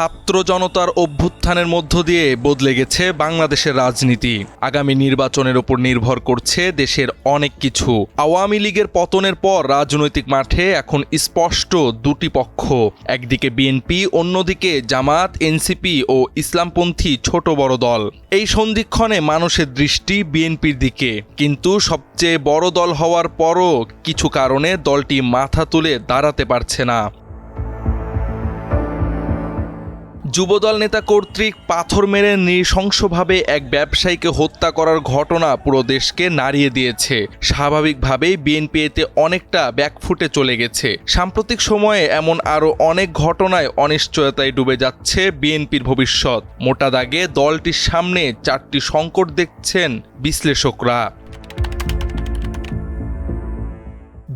ছাত্র জনতার অভ্যুত্থানের মধ্য দিয়ে বদলে গেছে বাংলাদেশের রাজনীতি। আগামী নির্বাচনের উপর নির্ভর করছে দেশের অনেক কিছু। আওয়ামী লীগের পতনের পর রাজনৈতিক মাঠে এখন স্পষ্ট দুটি পক্ষ। একদিকে বিএনপি, অন্যদিকে জামাত, এনসিপি ও ইসলামপন্থী ছোট বড় দল। এই সন্ধিক্ষণে মানুষের দৃষ্টি বিএনপির দিকে। কিন্তু সবচেয়ে বড় দল হওয়ার পরও কিছু কারণে দলটি মাথা তুলে দাঁড়াতে পারছে না। যুবদল নেতা কর্তৃক পাথর মেরে নৃশংসভাবে এক ব্যবসায়ীকে হত্যা করার ঘটনা পুরো দেশকে নাড়িয়ে দিয়েছে। স্বাভাবিকভাবেই বিএনপি এতে অনেকটা ব্যাকফুটে চলে গেছে। সাম্প্রতিক সময়ে এমন আরও অনেক ঘটনায় অনিশ্চয়তায় ডুবে যাচ্ছে বিএনপির ভবিষ্যৎ। মোটা দাগে দলটির সামনে চারটি সংকট দেখছেন বিশ্লেষকরা।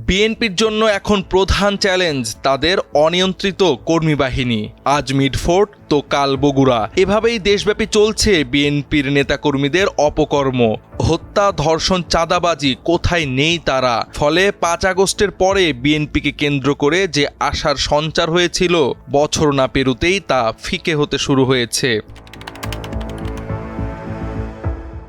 বিএনপির জন্য এখন প্রধান চ্যালেঞ্জ তাদের অনিয়ন্ত্রিত কর্মী বাহিনী। আজ মিডফোর্ট, তো কাল বগুড়া। এভাবেই দেশব্যাপী চলছে বিএনপির নেতাকর্মীদের অপকর্ম। হত্যা, ধর্ষণ, চাঁদাবাজি কোথায় নেই তারা? ফলে পাঁচ আগস্টের পরে বিএনপিকে কেন্দ্র করে যে আশার সঞ্চার হয়েছিল, বছর না পেরুতেই তা ফিকে হতে শুরু হয়েছে।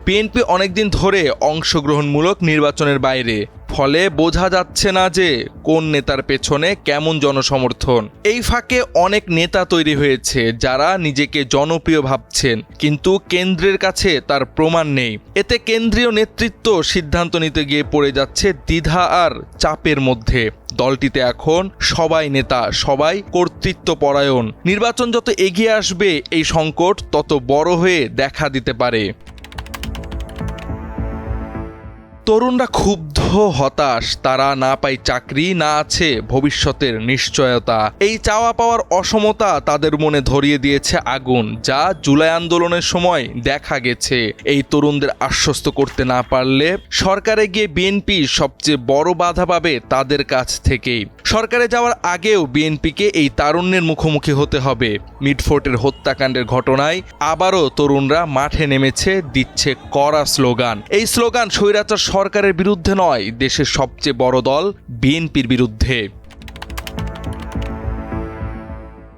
বিএনপি অনেকদিন ধরে অংশগ্রহণমূলক নির্বাচনের বাইরে। ফলে বোঝা যাচ্ছে না যে কোন নেতার পেছনে কেমন জনসমর্থন। এই ফাঁকে অনেক নেতা তৈরি হয়েছে যারা নিজেকে জনপ্রিয় ভাবছেন, কিন্তু কেন্দ্রের কাছে তার প্রমাণ নেই। এতে কেন্দ্রীয় নেতৃত্ব সিদ্ধান্ত নিতে গিয়ে পড়ে যাচ্ছে দ্বিধা আর চাপের মধ্যে। দলটিতে এখন সবাই নেতা, সবাই কর্তৃত্ব পরায়ণ নির্বাচন যত এগিয়ে আসবে, এই সংকট তত বড় হয়ে দেখা দিতে পারে। তরুণরা ক্ষুব্ধ হতাশ, তারা না পায় চাকরি, না আছে ভবিষ্যতের নিশ্চয়তা। এই চাওয়া পাওয়ার অসমতা তাদের মনে ধরিয়ে দিয়েছে আগুন, যা জুলাই আন্দোলনের সময় দেখা গেছে। এই তরুণদের আশ্বস্ত করতে না পারলে সরকারে গিয়ে বিএনপি সবচেয়ে বড় বাধা পাবে তাদের কাছ থেকেই। সরকারে যাওয়ার আগেও বিএনপিকে এই তারুণ্যের মুখোমুখি হতে হবে। মিডফোর্টের হত্যাকাণ্ডের ঘটনায় আবারও তরুণরা মাঠে নেমেছে, দিচ্ছে কড়া স্লোগান। এই স্লোগান স্বৈরাচার সরকারের বিরুদ্ধে নয় দেশের সবচেয়ে বড় দল বিএনপির বিরুদ্ধে।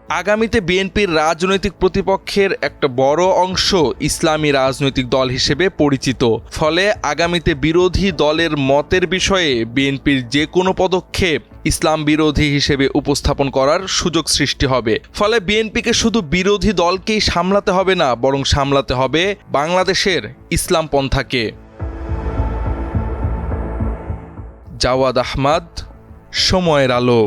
আগামীতে বিএনপির রাজনৈতিক প্রতিপক্ষের একটা বড় অংশ ইসলামী রাজনৈতিক দল হিসেবে পরিচিত। ফলে আগামীতে বিরোধী দলের মতের বিষয়ে বিএনপির যে কোনো পদক্ষেপ ইসলাম বিরোধী হিসেবে উপস্থাপন করার সুযোগ সৃষ্টি হবে। ফলে বিএনপিকে শুধু বিরোধী দলকেই সামলাতে হবে না, বরং সামলাতে হবে বাংলাদেশের ইসলাম জাওয়াদ আহমাদ সময়ের আলো।